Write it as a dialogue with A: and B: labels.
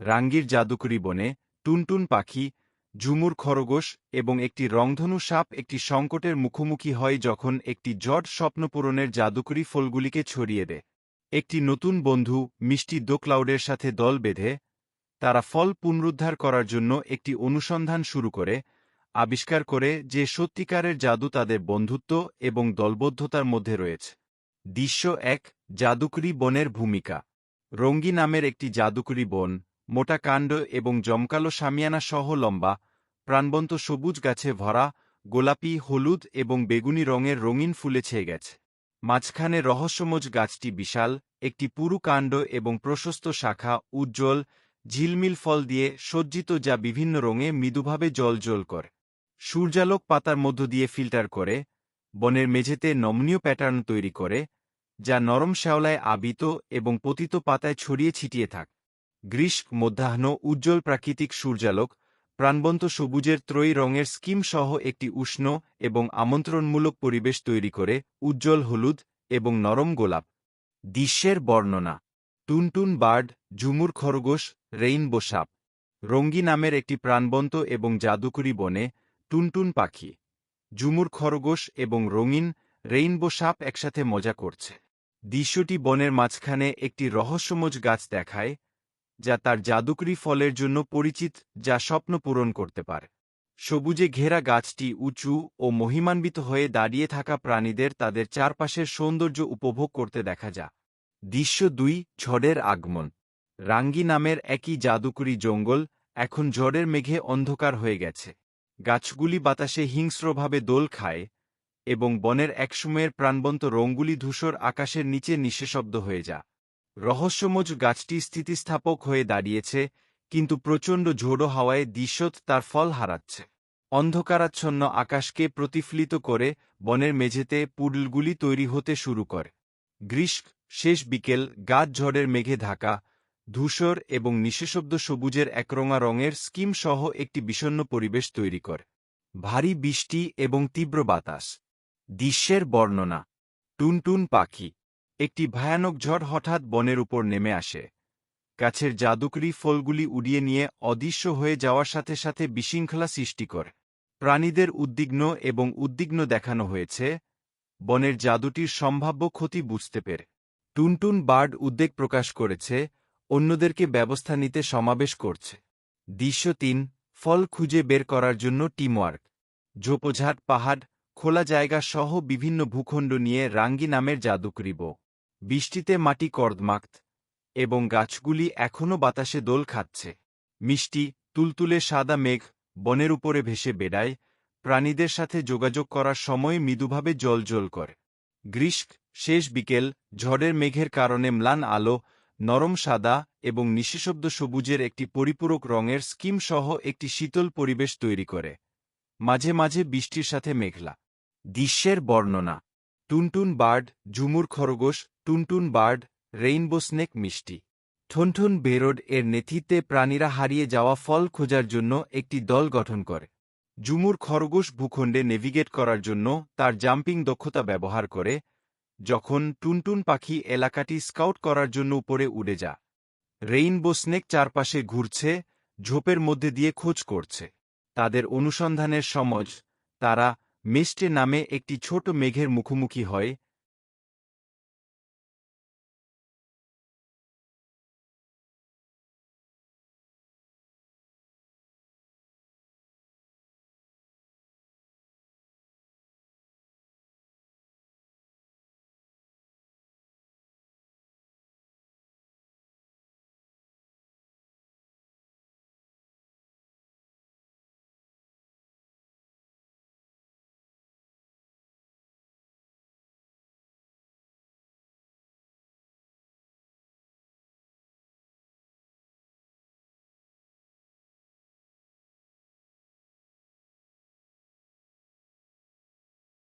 A: রাঙ্গির জাদুকরি বনে টুনটুন পাখি, ঝুমুর খরগোশ এবং একটি রংধনু সাপ একটি সংকটের মুখোমুখি হয় যখন একটি জট স্বপ্নপূরণের জাদুকরি ফলগুলিকে ছড়িয়ে দেয়। একটি নতুন বন্ধু মিষ্টি দোক্লাউডের সাথে দল বেঁধে, তারা ফল পুনরুদ্ধার করার জন্য একটি অনুসন্ধান শুরু করে, আবিষ্কার করে যে সত্যিকারের জাদু তাদের বন্ধুত্ব এবং দলবদ্ধতার মধ্যে রয়েছে। দৃশ্য এক, জাদুকরি বনের ভূমিকা। রঙ্গি নামের একটি জাদুকরি বন মোটা কাণ্ড এবং জমকালো সামিয়ানা সহ লম্বা, প্রাণবন্ত সবুজ গাছে ভরা, গোলাপি, হলুদ এবং বেগুনি রঙের রঙিন ফুলে ছেয়ে গেছে। মাঝখানে রহস্যমজ গাছটি বিশাল, একটি পুরু কাণ্ড এবং প্রশস্ত শাখা, উজ্জ্বল, ঝিলমিল ফল দিয়ে সজ্জিত যা বিভিন্ন রঙে মৃদুভাবে জল করে। সূর্যালোক পাতার মধ্য দিয়ে ফিল্টার করে, বনের মেঝেতে নমনীয় প্যাটার্ন তৈরি করে, যা নরম শ্যাওলায় আবিত এবং পতিত পাতায় ছড়িয়ে ছিটিয়ে থাক। গ্রীষ্ম মধ্যাহ্ন উজ্জ্বল প্রাকৃতিক সূর্যালোক, প্রাণবন্ত সবুজের ত্রয়ী রঙের স্কিম সহ একটি উষ্ণ এবং আমন্ত্রণমূলক পরিবেশ তৈরি করে উজ্জ্বল হলুদ এবং নরম গোলাপ। দৃশ্যের বর্ণনা। টুনটুন বার্ড, ঝুমুর খরগোশ, রেইনবো সাপ। রঙ্গি নামের একটি প্রাণবন্ত এবং জাদুকরি বনে টুনটুন পাখি। ঝুমুর খরগোশ এবং রঙিন রেইনবো সাপ একসাথে মজা করছে। দৃশ্যটি বনের মাঝখানে একটি রহস্যমজ গাছ দেখায় যা তার জাদুকরি ফলের জন্য পরিচিত, যা স্বপ্ন পূরণ করতে পারে। সবুজে ঘেরা গাছটি উঁচু ও মহিমান্বিত হয়ে দাঁড়িয়ে থাকা প্রাণীদের তাদের চারপাশের সৌন্দর্য উপভোগ করতে দেখা যা দৃশ্য দুই, ঝড়ের আগমন। রাঙ্গি নামের একই জাদুকরি জঙ্গল এখন ঝড়ের মেঘে অন্ধকার হয়ে গেছে। গাছগুলি বাতাসে হিংস্রভাবে দোল খায় এবং বনের একসময়ের প্রাণবন্ত রঙগুলি ধূসর আকাশের নিচে নিঃশেষব্দ হয়ে যা রহস্যমজ গাছটি স্থিতিস্থাপক হয়ে দাঁড়িয়েছে, কিন্তু প্রচণ্ড ঝোড়ো হাওয়ায় দৃশ্যত তার ফল হারাচ্ছে। অন্ধকারাচ্ছন্ন আকাশকে প্রতিফলিত করে বনের মেঝেতে পুডলগুলি তৈরি হতে শুরু করে। গ্রীষ্ম, শেষ বিকেল, গাছ ঝড়ের মেঘে ঢাকা, ধূসর এবং নিঃশেষব্দ সবুজের একরঙা রঙের স্কিম সহ একটি বিষণ্ন পরিবেশ তৈরি করে। ভারী বৃষ্টি এবং তীব্র বাতাস। দৃশ্যের বর্ণনা। টুনটুন পাখি। একটি ভয়ানক ঝড় হঠাৎ বনের উপর নেমে আসে। গাছের জাদুকরি ফলগুলি উড়িয়ে নিয়ে অদৃশ্য হয়ে যাওয়ার সাথে সাথে বিশৃঙ্খলা সৃষ্টি করে। প্রাণীদের উদ্বিগ্ন এবং উদ্বিগ্ন দেখানো হয়েছে। বনের জাদুটির সম্ভাব্য ক্ষতি বুঝতে পেরে। টুনটুন বার্ড উদ্বেগ প্রকাশ করেছে, অন্যদেরকে ব্যবস্থা নিতে সমাবেশ করছে। দৃশ্য তিন, ফল খুঁজে বের করার জন্য টিমওয়ার্ক। ঝোপঝাট পাহাড়, খোলা জায়গা সহ বিভিন্ন ভূখণ্ড নিয়ে রাঙ্গি নামের জাদুকরিব বৃষ্টিতে মাটি কর্দমাক্ত, এবং গাছগুলি এখনও বাতাসে দোল খাচ্ছে। মিষ্টি, তুলতুলে সাদা মেঘ বনের উপরে ভেসে বেড়ায়, প্রাণীদের সাথে যোগাযোগ করার সময় মৃদুভাবে জল করে। গ্রীষ্ম, শেষ বিকেল, ঝড়ের মেঘের কারণে ম্লান আলো, নরম সাদা এবং নিশিশব্দ সবুজের একটি পরিপূরক রঙের স্কিম সহ একটি শীতল পরিবেশ তৈরি করে। মাঝে মাঝে বৃষ্টির সাথে মেঘলা। দৃশ্যের বর্ণনা। টুনটুন বার্ড, ঝুমুর খরগোশ, টুনটুন বার্ড, রেইনবো স্নেক মিষ্টি। ঠনঠন বেরোড এর নেতৃত্বে প্রাণীরা হারিয়ে যাওয়া ফল খোঁজার জন্য একটি দল গঠন করে। জুমুর খরগোশ ভূখণ্ডে নেভিগেট করার জন্য তার জাম্পিং দক্ষতা ব্যবহার করে, যখন টুনটুন পাখি এলাকাটি স্কাউট করার জন্য উপরে উড়ে যা রেইনবো স্নেক চারপাশে ঘুরছে, ঝোপের মধ্যে দিয়ে খোঁজ করছে। তাদের অনুসন্ধানের সমজ তারা মেস্টে নামে একটি ছোট মেঘের মুখোমুখি হয়